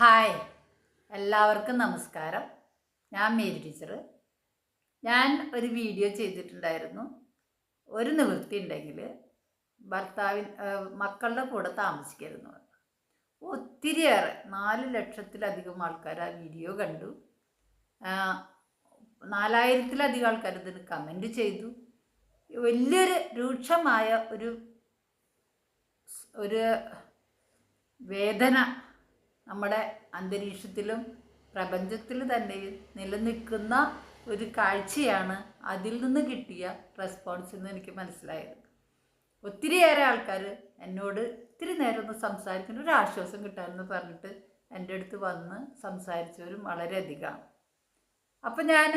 Hi. എല്ലാവർക്കും നമസ്കാരം. ഞാൻ മേരി ടീച്ചർ ഞാൻ ഒരു വീഡിയോ ചെയ്തിട്ടുണ്ടായിരുന്നു. ഒരു നിവൃത്തി ഉണ്ടെങ്കിൽ ഭർത്താവിൻ മക്കളുടെ കൂടെ താമസിക്കരുന്നു ഒത്തിരിയേറെ നാല് ലക്ഷത്തിലധികം ആൾക്കാർ ആ വീഡിയോ കണ്ടു. നാലായിരത്തിലധികം ആൾക്കാർ ഇതിന് കമന്റ് ചെയ്തു. വലിയൊരു രൂക്ഷമായ ഒരു ഒരു വേദന നമ്മുടെ അന്തരീക്ഷത്തിലും പ്രപഞ്ചത്തിൽ തന്നെ നിലനിൽക്കുന്ന ഒരു കാഴ്ചയാണ് അതിൽ നിന്ന് കിട്ടിയ റെസ്പോൺസ് എന്ന് എനിക്ക് മനസ്സിലായത്. ഒത്തിരിയേറെ ആൾക്കാർ എന്നോട് ഇത്തിരി നേരം ഒന്ന് സംസാരിക്കുന്ന ഒരു ആശ്വാസം കിട്ടാമെന്ന് പറഞ്ഞിട്ട് എന്റെ അടുത്ത് വന്ന് സംസാരിച്ചവരും വളരെയധികമാണ് അപ്പം ഞാൻ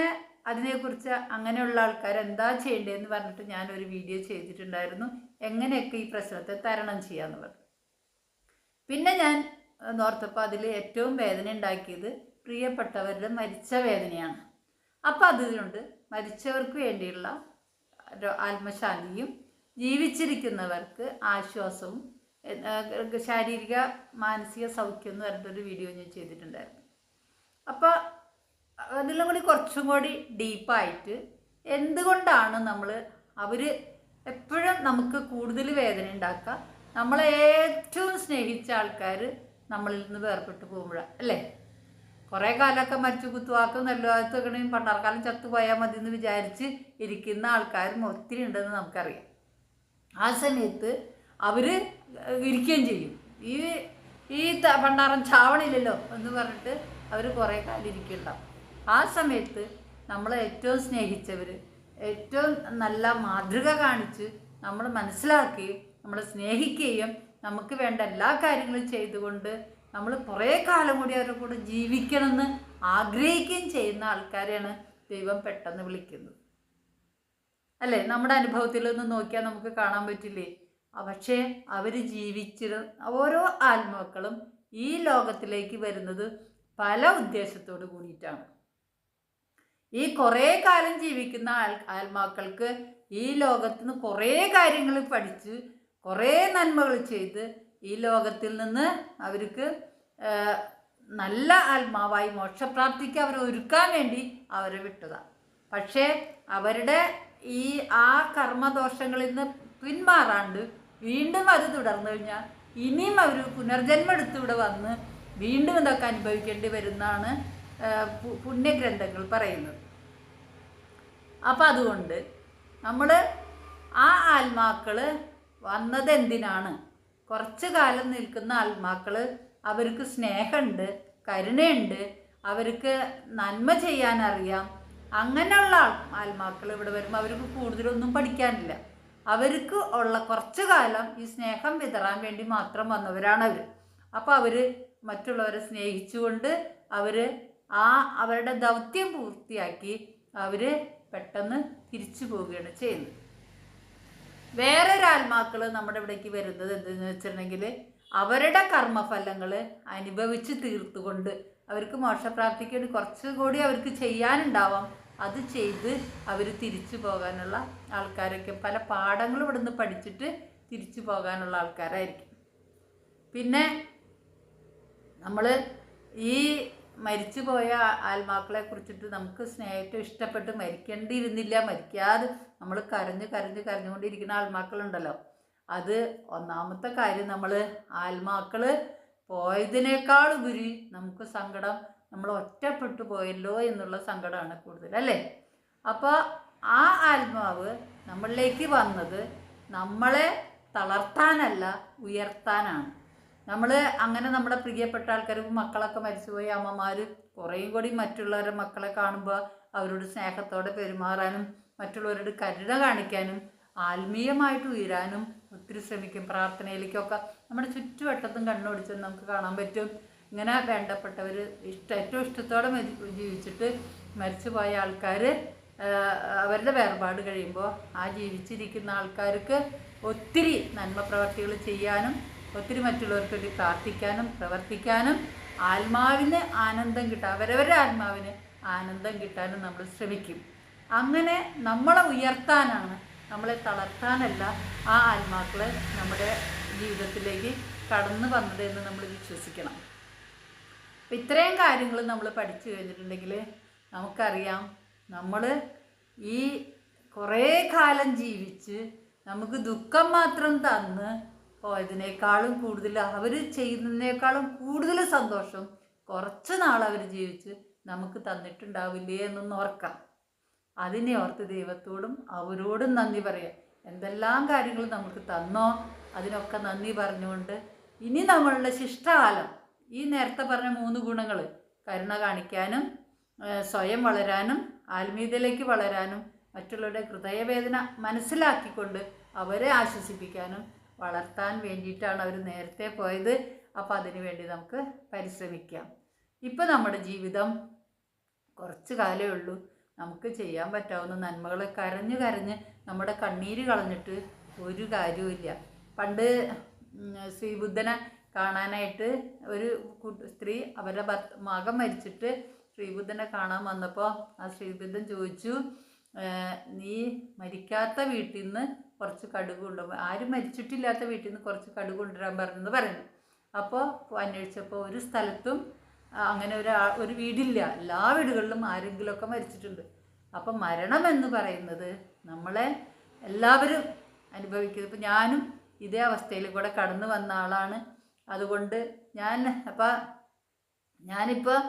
അതിനെക്കുറിച്ച് അങ്ങനെയുള്ള ആൾക്കാർ എന്താ ചെയ്യേണ്ടതെന്ന് പറഞ്ഞിട്ട് ഞാനൊരു വീഡിയോ ചെയ്തിട്ടുണ്ടായിരുന്നു. എങ്ങനെയൊക്കെ ഈ പ്രശ്നത്തെ തരണം ചെയ്യാന്നുള്ളത് പിന്നെ ഞാൻ നോർത്തപ്പോൾ അതിൽ ഏറ്റവും വേദന ഉണ്ടാക്കിയത് പ്രിയപ്പെട്ടവരുടെ മരിച്ച വേദനയാണ്. അപ്പോൾ അതുകൊണ്ട് മരിച്ചവർക്ക് വേണ്ടിയുള്ള ആത്മശാന്തിയും ജീവിച്ചിരിക്കുന്നവർക്ക് ആശ്വാസവും ശാരീരിക മാനസിക സൗഖ്യം എന്ന് പറഞ്ഞിട്ടൊരു വീഡിയോ ഞാൻ ചെയ്തിട്ടുണ്ടായിരുന്നു. അപ്പോൾ അതിലും കൂടി കുറച്ചും കൂടി ഡീപ്പായിട്ട് എന്തുകൊണ്ടാണ് നമ്മൾ അവർ എപ്പോഴും നമുക്ക് കൂടുതൽ വേദന ഉണ്ടാക്കുക? നമ്മളെ ഏറ്റവും സ്നേഹിച്ച ആൾക്കാർ നമ്മളിൽ നിന്ന് വേർപെട്ട് പോകുമ്പോഴാണ് അല്ലേ? കുറേ കാലമൊക്കെ മരിച്ചു കുത്തുവാക്കും നെല്ലുവാക്കണേയും പണ്ടാർക്കാലം ചത്തുപോയാൽ മതി എന്ന് വിചാരിച്ച് ഇരിക്കുന്ന ആൾക്കാരും ഒത്തിരി ഉണ്ടെന്ന് നമുക്കറിയാം. ആ സമയത്ത് അവർ ഇരിക്കുകയും ചെയ്യും. ഈ ഈ പണ്ടാറം ചാവണില്ലല്ലോ എന്ന് പറഞ്ഞിട്ട് അവർ കുറേ കാലം ഇരിക്കുന്നുണ്ടാവും. ആ സമയത്ത് നമ്മൾ ഏറ്റവും സ്നേഹിച്ചവർ ഏറ്റവും നല്ല മാതൃക കാണിച്ച് നമ്മൾ മനസ്സിലാക്കുകയും നമ്മളെ സ്നേഹിക്കുകയും നമുക്ക് വേണ്ട എല്ലാ കാര്യങ്ങളും ചെയ്തുകൊണ്ട് നമ്മൾ കുറേ കാലം കൂടി അവരുടെ കൂടെ ജീവിക്കണമെന്ന് ആഗ്രഹിക്കുകയും ചെയ്യുന്ന ആൾക്കാരെയാണ് ദൈവം പെട്ടെന്ന് വിളിക്കുന്നത്. അല്ലേ? നമ്മുടെ അനുഭവത്തിൽ ഒന്ന് നോക്കിയാൽ നമുക്ക് കാണാൻ പറ്റില്ലേ? പക്ഷേ അവർ ജീവിച്ചിരു ഓരോ ആത്മാക്കളും ഈ ലോകത്തിലേക്ക് വരുന്നത് പല ഉദ്ദേശത്തോട് കൂടിയിട്ടാണ്. ഈ കുറേ കാലം ജീവിക്കുന്ന ആത്മാക്കൾക്ക് ഈ ലോകത്ത് നിന്ന് കുറേ കാര്യങ്ങൾ പഠിച്ച് കുറേ നന്മകൾ ചെയ്ത് ഈ ലോകത്തിൽ നിന്ന് അവർക്ക് നല്ല ആത്മാവായി മോക്ഷപ്രാപ്തിക്ക് അവരെ ഒരുക്കാൻ വേണ്ടി അവരെ വിട്ടതാണ് പക്ഷേ അവരുടെ ഈ ആ കർമ്മദോഷങ്ങളിൽ നിന്ന് പിന്മാറാണ്ട് വീണ്ടും അത് തുടർന്നു കഴിഞ്ഞാൽ ഇനിയും അവർ പുനർജന്മം എടുത്ത് ഇവിടെ വന്ന് വീണ്ടും ഇതൊക്കെ അനുഭവിക്കേണ്ടി വരുന്നതാണ് പുണ്യഗ്രന്ഥങ്ങൾ പറയുന്നത്. അപ്പം അതുകൊണ്ട് നമ്മൾ ആ ആത്മാക്കൾ വന്നത് എന്തിനാണ് കുറച്ച് കാലം നിൽക്കുന്ന ആത്മാക്കൾ അവർക്ക് സ്നേഹമുണ്ട് കരുണയുണ്ട് അവർക്ക് നന്മ ചെയ്യാൻ അറിയാം അങ്ങനെയുള്ള ആത്മാക്കൾ ഇവിടെ വരുമ്പോൾ അവർക്ക് കൂടുതലൊന്നും പഠിക്കാനില്ല. അവർക്ക് ഉള്ള കുറച്ച് കാലം ഈ സ്നേഹം വിതറാൻ വേണ്ടി മാത്രം വന്നവരാണ് അവർ അപ്പോൾ അവർ മറ്റുള്ളവരെ സ്നേഹിച്ചുകൊണ്ട് അവർ ആ അവരുടെ ദൗത്യം പൂർത്തിയാക്കി അവർ പെട്ടെന്ന് തിരിച്ചു പോവുകയാണ് ചെയ്യുന്നത്. വേറൊരു ആത്മാക്കൾ നമ്മുടെ ഇവിടേക്ക് വരുന്നത് എന്തെന്ന് വെച്ചിട്ടുണ്ടെങ്കിൽ അവരുടെ കർമ്മഫലങ്ങൾ അനുഭവിച്ച് തീർത്തുകൊണ്ട് അവർക്ക് മോക്ഷപ്രാപ്തിക്ക് വേണ്ടി കുറച്ചുകൂടി അവർക്ക് ചെയ്യാനുണ്ടാവാം. അത് ചെയ്ത് അവർ തിരിച്ചു പോകാനുള്ള ആൾക്കാരൊക്കെ പല പാഠങ്ങളും ഇവിടുന്ന് പഠിച്ചിട്ട് തിരിച്ചു പോകാനുള്ള ആൾക്കാരായിരിക്കും. പിന്നെ നമ്മൾ ഈ മരിച്ചു പോയ ആത്മാക്കളെ കുറിച്ചിട്ട് നമുക്ക് സ്നേഹത്തെ ഇഷ്ടപ്പെട്ട് മരിക്കേണ്ടിയിരുന്നില്ല. മരിക്കാതെ നമ്മൾ കരഞ്ഞ് കരഞ്ഞ് കരഞ്ഞുകൊണ്ടിരിക്കുന്ന ആത്മാക്കളുണ്ടല്ലോ. അത് ഒന്നാമത്തെ കാര്യം നമ്മൾ ആത്മാക്കൾ പോയതിനേക്കാൾ ഉപരി നമുക്ക് സങ്കടം നമ്മൾ ഒറ്റപ്പെട്ടു പോയല്ലോ എന്നുള്ള സങ്കടമാണ് കൂടുതൽ അല്ലേ? അപ്പോൾ ആ ആത്മാവ് നമ്മളിലേക്ക് വന്നത് നമ്മളെ തളർത്താനല്ല ഉയർത്താനാണ്. നമ്മൾ അങ്ങനെ നമ്മുടെ പ്രിയപ്പെട്ട ആൾക്കാർ മക്കളൊക്കെ മരിച്ചുപോയി അമ്മമാർ കുറേയും കൂടി മറ്റുള്ളവരുടെ മക്കളെ കാണുമ്പോൾ അവരോട് സ്നേഹത്തോടെ പെരുമാറാനും മറ്റുള്ളവരോട് കരുണ കാണിക്കാനും ആത്മീയമായിട്ട് ഉയരാനും ഒത്തിരി ശ്രമിക്കും. പ്രാർത്ഥനയിലേക്കൊക്കെ നമ്മുടെ ചുറ്റുവട്ടത്തും കണ്ണോടിച്ച് നമുക്ക് കാണാൻ പറ്റും. ഇങ്ങനെ വേണ്ടപ്പെട്ടവർ ഇഷ്ട ഏറ്റവും ഇഷ്ടത്തോടെ ജീവിച്ചിട്ട് മരിച്ചുപോയ ആൾക്കാർ അവരുടെ വേർപാട് കഴിയുമ്പോൾ ആ ജീവിച്ചിരിക്കുന്ന ആൾക്കാർക്ക് ഒത്തിരി നന്മ പ്രവർത്തികൾ ചെയ്യാനും ഒത്തിരി മറ്റുള്ളവർക്ക് വേണ്ടി പ്രാർത്ഥിക്കാനും പ്രവർത്തിക്കാനും ആത്മാവിന് ആനന്ദം കിട്ടാൻ അവരവരുടെ ആത്മാവിന് ആനന്ദം കിട്ടാനും നമ്മൾ ശ്രമിക്കും. അങ്ങനെ നമ്മളെ ഉയർത്താനാണ് നമ്മളെ തളർത്താനല്ല ആ ആത്മാക്കളെ നമ്മുടെ ജീവിതത്തിലേക്ക് കടന്നു വന്നത് എന്ന് നമ്മൾ വിശ്വസിക്കണം. അപ്പം ഇത്രയും കാര്യങ്ങൾ നമ്മൾ പഠിച്ചു കഴിഞ്ഞിട്ടുണ്ടെങ്കിൽ നമുക്കറിയാം നമ്മൾ ഈ കുറേ കാലം ജീവിച്ച് നമുക്ക് ദുഃഖം മാത്രം തന്ന് പോയതിനേക്കാളും കൂടുതൽ അവർ ചെയ്യുന്നതിനേക്കാളും കൂടുതൽ സന്തോഷം കുറച്ച് നാൾ അവർ ജീവിച്ച് നമുക്ക് തന്നിട്ടുണ്ടാവില്ലേ എന്നൊന്ന് ഓർക്കാം. അതിനെ ഓർത്ത് ദൈവത്തോടും അവരോടും നന്ദി പറയാം. എന്തെല്ലാം കാര്യങ്ങൾ നമുക്ക് തന്നോ അതിനൊക്കെ നന്ദി പറഞ്ഞുകൊണ്ട് ഇനി നമ്മളുടെ ശിഷ്ടകാലം ഈ നേരത്തെ പറഞ്ഞ മൂന്ന് ഗുണങ്ങൾ കരുണ കാണിക്കാനും സ്വയം വളരാനും ആത്മീയതയിലേക്ക് വളരാനും മറ്റുള്ളവരുടെ ഹൃദയവേദന മനസ്സിലാക്കിക്കൊണ്ട് അവരെ ആശ്വസിപ്പിക്കാനും വളർത്താൻ വേണ്ടിയിട്ടാണ് അവർ നേരത്തെ പോയത്. അപ്പോൾ അതിനു വേണ്ടി നമുക്ക് പരിശ്രമിക്കാം. ഇപ്പോൾ നമ്മുടെ ജീവിതം കുറച്ച് കാലമേ ഉള്ളൂ. നമുക്ക് ചെയ്യാൻ പറ്റാവുന്ന നന്മകളെ കരഞ്ഞ് കരഞ്ഞ് നമ്മുടെ കണ്ണീര് കളഞ്ഞിട്ട് ഒരു കാര്യവുമില്ല പണ്ട് ശ്രീബുദ്ധനെ കാണാനായിട്ട് ഒരു സ്ത്രീ അവരുടെ ഭർത്ത മരിച്ചിട്ട് ശ്രീബുദ്ധനെ കാണാൻ വന്നപ്പോൾ ആ ശ്രീബുദ്ധൻ ചോദിച്ചു "ഏഹ്, നീ മരിക്കാത്ത വീട്ടിൽ നിന്ന് കുറച്ച് കടുക് കൊണ്ടുപോകും ആരും മരിച്ചിട്ടില്ലാത്ത വീട്ടിൽ നിന്ന് കുറച്ച് കടുക് കൊണ്ടുവരാൻ പറഞ്ഞെന്ന് പറയുന്നു. അപ്പോൾ അന്വേഷിച്ചപ്പോൾ ഒരു സ്ഥലത്തും അങ്ങനെ ഒരു ഒരു വീടില്ല. എല്ലാ വീടുകളിലും ആരെങ്കിലുമൊക്കെ മരിച്ചിട്ടുണ്ട്. അപ്പം മരണം എന്ന് പറയുന്നത് നമ്മളെ എല്ലാവരും അനുഭവിക്കുന്നത്. ഇപ്പം ഞാനും ഇതേ അവസ്ഥയിൽ കൂടെ കടന്നു വന്ന ആളാണ്. അതുകൊണ്ട് ഞാൻ അപ്പം ഞാനിപ്പോൾ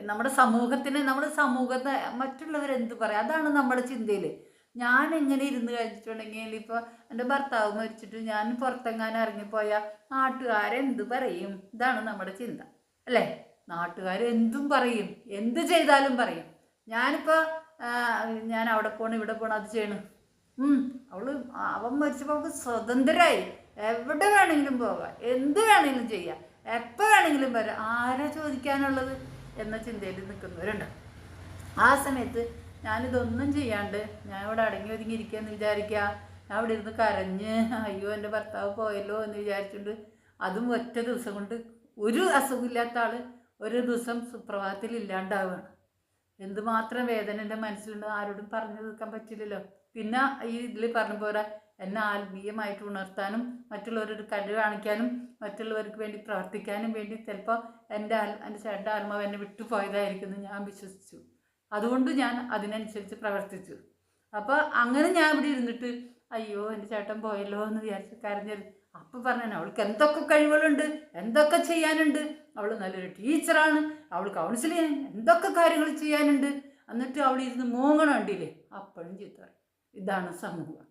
നമ്മുടെ സമൂഹത്തിന് നമ്മുടെ സമൂഹത്തെ മറ്റുള്ളവരെന്ത് പറയും? അതാണ് നമ്മുടെ ചിന്തയിൽ ഞാൻ എങ്ങനെ ഇരുന്ന് കഴിച്ചിട്ടുണ്ടെങ്കിൽ ഇപ്പോൾ എന്റെ ഭർത്താവ് മരിച്ചിട്ട് ഞാൻ പുറത്തെങ്ങാനും ഇറങ്ങിപ്പോയാൽ നാട്ടുകാരെന്ത് പറയും? ഇതാണ് നമ്മുടെ ചിന്ത. അല്ലേ? നാട്ടുകാർ എന്തും പറയും. എന്ത് ചെയ്താലും പറയും. ഞാനിപ്പോൾ ഞാൻ അവിടെ പോകണം ഇവിടെ പോകണം അത് ചെയ്യണം. അവൾ അവൻ മരിച്ചപ്പോൾ അവൾക്ക് സ്വതന്ത്രമായി എവിടെ വേണമെങ്കിലും പോകാം. എന്ത് വേണമെങ്കിലും ചെയ്യാം. എപ്പോൾ വേണമെങ്കിലും വരാം. ആരാ ചോദിക്കാനുള്ളത്? എന്ന ചിന്തയിൽ നിൽക്കുന്നവരുണ്ട്. ആ സമയത്ത് ഞാനിതൊന്നും ചെയ്യാണ്ട് ഞാൻ ഇവിടെ അടങ്ങി ഒതുങ്ങി ഇരിക്കുകയെന്ന് വിചാരിക്കുക ഞാൻ ഇവിടെ ഇരുന്ന് കരഞ്ഞ് അയ്യോ എന്റെ ഭർത്താവ് പോയല്ലോ എന്ന് വിചാരിച്ചുകൊണ്ട് അതും ഒറ്റ ദിവസം കൊണ്ട് ഒരു അസുഖമില്ലാത്ത ആൾ ഒരു ദിവസം സുപ്രഭാതത്തിൽ ഇല്ലാണ്ടാവുകയാണ് എന്തുമാത്രം വേദന എന്റെ മനസ്സിലുണ്ട് ആരോടും പറഞ്ഞു തീർക്കാൻ പറ്റില്ലല്ലോ. പിന്നെ ഈ ഇതിൽ പറഞ്ഞ പോലെ എന്നെ ആത്മീയമായിട്ട് ഉണർത്താനും മറ്റുള്ളവരോട് കഴിവ് കാണിക്കാനും മറ്റുള്ളവർക്ക് വേണ്ടി പ്രവർത്തിക്കാനും വേണ്ടി ചിലപ്പോൾ എന്റെ എന്റെ ചേട്ടന്റെ ആത്മാവ് എന്നെ വിട്ടുപോയതായിരിക്കും എന്ന് ഞാൻ വിശ്വസിച്ചു. അതുകൊണ്ട് ഞാൻ അതിനനുസരിച്ച് പ്രവർത്തിച്ചു. അപ്പോൾ അങ്ങനെ ഞാൻ ഇവിടെ ഇരുന്നിട്ട് അയ്യോ എന്റെ ചേട്ടൻ പോയല്ലോ എന്ന് വിചാരിച്ച് കരഞ്ഞത് അപ്പം പറഞ്ഞു അവൾക്ക് എന്തൊക്കെ കഴിവുകളുണ്ട് എന്തൊക്കെ ചെയ്യാനുണ്ട് അവൾ നല്ലൊരു ടീച്ചറാണ് അവൾ ചെയ്യാൻ എന്തൊക്കെ കാര്യങ്ങൾ ചെയ്യാനുണ്ട്. എന്നിട്ട് അവൾ ഇരുന്ന് മൂങ്ങണം കണ്ടില്ലേ അപ്പോഴും ചീത്ത ഇതാണ് സമൂഹം.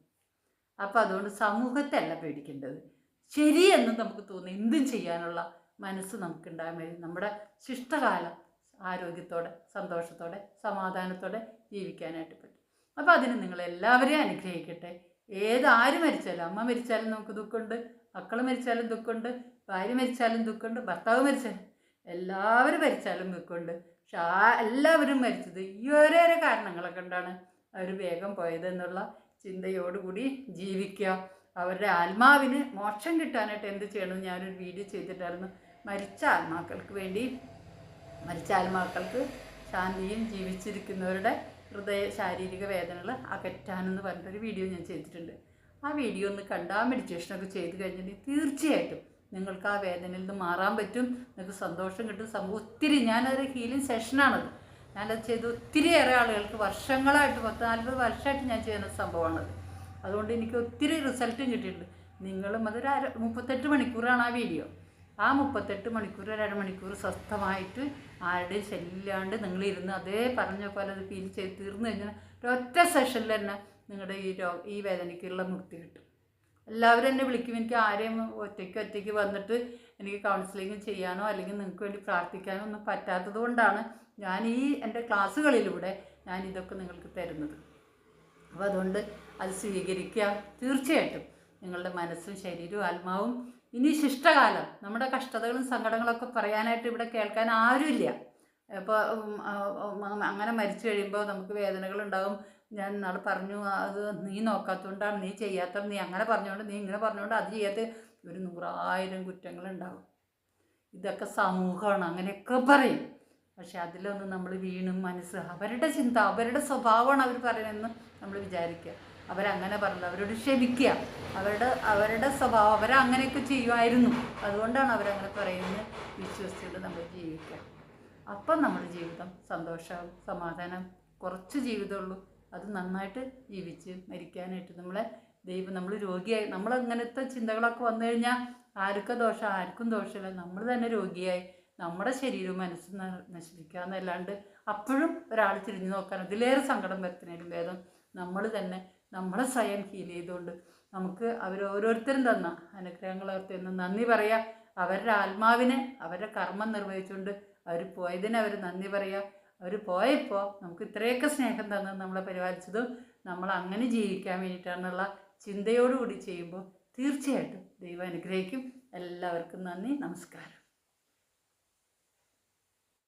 അപ്പം അതുകൊണ്ട് സമൂഹത്തെ അല്ല പേടിക്കേണ്ടത് ശരിയെന്ന് നമുക്ക് തോന്നി എന്തും ചെയ്യാനുള്ള മനസ്സ് നമുക്കുണ്ടാകാൻ വേണ്ടി നമ്മുടെ ശിഷ്ടകാലം ആരോഗ്യത്തോടെ സന്തോഷത്തോടെ സമാധാനത്തോടെ ജീവിക്കാനായിട്ട് പറ്റും. അപ്പോൾ അതിന് നിങ്ങൾ എല്ലാവരെയും അനുഗ്രഹിക്കട്ടെ. ഏത് മരിച്ചാലും അമ്മ മരിച്ചാലും നമുക്ക് ദുഃഖമുണ്ട് മക്കൾ മരിച്ചാലും ദുഃഖമുണ്ട് ഭാര്യ മരിച്ചാലും ദുഃഖമുണ്ട് ഭർത്താവ് മരിച്ചാലും എല്ലാവരും മരിച്ചാലും ദുഃഖമുണ്ട്. പക്ഷെ ആ എല്ലാവരും മരിച്ചത് ഈ ഓരോരോ കാരണങ്ങളെ കൊണ്ടാണ് അവർ വേഗം പോയത് എന്നുള്ള ചിന്തയോടുകൂടി ജീവിക്കുക. അവരുടെ ആത്മാവിന് മോക്ഷം കിട്ടാനായിട്ട് എന്ത് ചെയ്യണമെന്ന് ഞാനൊരു വീഡിയോ ചെയ്തിട്ടായിരുന്നു. മരിച്ച ആത്മാക്കൾക്ക് വേണ്ടി മരിച്ച ആത്മാക്കൾക്ക് ശാന്തിയും ജീവിച്ചിരിക്കുന്നവരുടെ ഹൃദയ ശാരീരിക വേദനകൾ അകറ്റാനെന്ന് പറഞ്ഞിട്ടൊരു വീഡിയോ ഞാൻ ചെയ്തിട്ടുണ്ട്. ആ വീഡിയോ ഒന്ന് കണ്ടാൽ മെഡിറ്റേഷനൊക്കെ ചെയ്ത് കഴിഞ്ഞിട്ടുണ്ടെങ്കിൽ തീർച്ചയായിട്ടും നിങ്ങൾക്ക് ആ വേദനയിൽ നിന്ന് മാറാൻ പറ്റും. നിങ്ങൾക്ക് സന്തോഷം കിട്ടും. സംഭവം ഒത്തിരി ഞാനൊരു ഹീലിംഗ് സെഷനാണത് ഞാനത് ചെയ്ത്. ഒത്തിരിയേറെ ആളുകൾക്ക് വർഷങ്ങളായിട്ട് പത്ത് നാൽപ്പത് വർഷമായിട്ട് ഞാൻ ചെയ്യുന്ന സംഭവമാണത് അതുകൊണ്ട് എനിക്ക് ഒത്തിരി റിസൾട്ടും കിട്ടിയിട്ടുണ്ട്. നിങ്ങളും അതൊരു അര മുപ്പത്തെട്ട് മണിക്കൂറാണ് ആ വീഡിയോ ആ മുപ്പത്തെട്ട് മണിക്കൂർ ഒരു അരമണിക്കൂർ സ്വസ്ഥമായിട്ട് ആരുടെയും ശല്യമില്ലാണ്ട് നിങ്ങളിരുന്ന് അതേ പറഞ്ഞ പോലെ അത് ഫീൽ ചെയ്ത് തീർന്നു കഴിഞ്ഞാൽ ഒരൊറ്റ സെഷനിൽ തന്നെ നിങ്ങളുടെ ഈ രോഗ ഈ വേദനയ്ക്കുള്ള മുക്തി കിട്ടും. എല്ലാവരും എന്നെ വിളിക്കും. എനിക്ക് ആരെയും ഒറ്റയ്ക്ക് ഒറ്റയ്ക്ക് വന്നിട്ട് എനിക്ക് കൗൺസിലിംഗ് ചെയ്യാനോ അല്ലെങ്കിൽ നിങ്ങൾക്ക് വേണ്ടി പ്രാർത്ഥിക്കാനോ ഒന്നും പറ്റാത്തത് കൊണ്ടാണ് ഞാൻ ഈ എന്റെ ക്ലാസ്സുകളിലൂടെ ഞാൻ ഇതൊക്കെ നിങ്ങൾക്ക് തരുന്നത്. അപ്പോൾ അതുകൊണ്ട് അത് സ്വീകരിക്കുക. തീർച്ചയായിട്ടും നിങ്ങളുടെ മനസ്സും ശരീരവും ആത്മാവും. ഇനി ശിഷ്ടകാലം. നമ്മുടെ കഷ്ടതകളും സങ്കടങ്ങളൊക്കെ പറയാനായിട്ട് ഇവിടെ കേൾക്കാൻ ആരുമില്ല. ഇപ്പോൾ അങ്ങനെ മരിച്ചു കഴിയുമ്പോൾ നമുക്ക് വേദനകളുണ്ടാകും ഞാൻ നാളെ പറഞ്ഞു അത് നീ നോക്കാത്തതുകൊണ്ടാണ് നീ ചെയ്യാത്ത നീ അങ്ങനെ പറഞ്ഞുകൊണ്ട് നീ ഇങ്ങനെ പറഞ്ഞുകൊണ്ട് അത് ചെയ്യാത്ത ഒരു നൂറായിരം കുറ്റങ്ങളുണ്ടാകും ഇതൊക്കെ സമൂഹമാണ്. അങ്ങനെയൊക്കെ പറയും. പക്ഷെ അതിലൊന്നും നമ്മൾ വീണും മനസ്സ് അവരുടെ ചിന്ത അവരുടെ സ്വഭാവമാണ് അവർ പറയുന്നതെന്ന് നമ്മൾ വിചാരിക്കുക. അവരങ്ങനെ പറഞ്ഞത് അവരോട് ക്ഷമിക്കുക. അവരുടെ അവരുടെ സ്വഭാവം അവരങ്ങനെയൊക്കെ ചെയ്യുമായിരുന്നു. അതുകൊണ്ടാണ് അവരങ്ങനെ പറയുന്നത് വിശ്വസിച്ചുകൊണ്ട് നമ്മൾ ജീവിക്കുക. അപ്പം നമ്മുടെ ജീവിതം സന്തോഷവും സമാധാനം കുറച്ച് ജീവിതമുള്ളൂ അത് നന്നായിട്ട് ജീവിച്ച് മരിക്കാനായിട്ട് നമ്മളെ ദൈവം നമ്മൾ രോഗിയായി. നമ്മൾ അങ്ങനത്തെ ചിന്തകളൊക്കെ വന്നു കഴിഞ്ഞാൽ ആർക്കും ദോഷം ആർക്കും ദോഷമില്ല. നമ്മൾ തന്നെ രോഗിയായി. നമ്മുടെ ശരീരവും മനസ്സും നശിപ്പിക്കുക നശിപ്പിക്കാന്നല്ലാണ്ട് അപ്പോഴും ഒരാൾ തിരിഞ്ഞു നോക്കാൻ അതിലേറെ സങ്കടം വരുത്തുന്നതിലും ഭേദം നമ്മൾ തന്നെ നമ്മളെ സ്വയം ഫീൽ ചെയ്തുകൊണ്ട് നമുക്ക് അവർ ഓരോരുത്തരും തന്ന അനുഗ്രഹങ്ങൾ എന്ന് നന്ദി പറയുക അവരുടെ ആത്മാവിനെ അവരുടെ കർമ്മം നിർവഹിച്ചുകൊണ്ട് അവർ പോയതിനെ അവർ നന്ദി പറയുക അവർ പോയപ്പോൾ നമുക്ക് ഇത്രയൊക്കെ സ്നേഹം തന്ന് നമ്മളെ പരിപാലിച്ചതും നമ്മൾ അങ്ങനെ ജീവിക്കാൻ വേണ്ടിയിട്ടാണെന്നുള്ള ചിന്തയോടുകൂടി ചെയ്യുമ്പോൾ തീർച്ചയായിട്ടും ദൈവം അനുഗ്രഹിക്കും. എല്ലാവർക്കും നന്ദി നമസ്കാരം.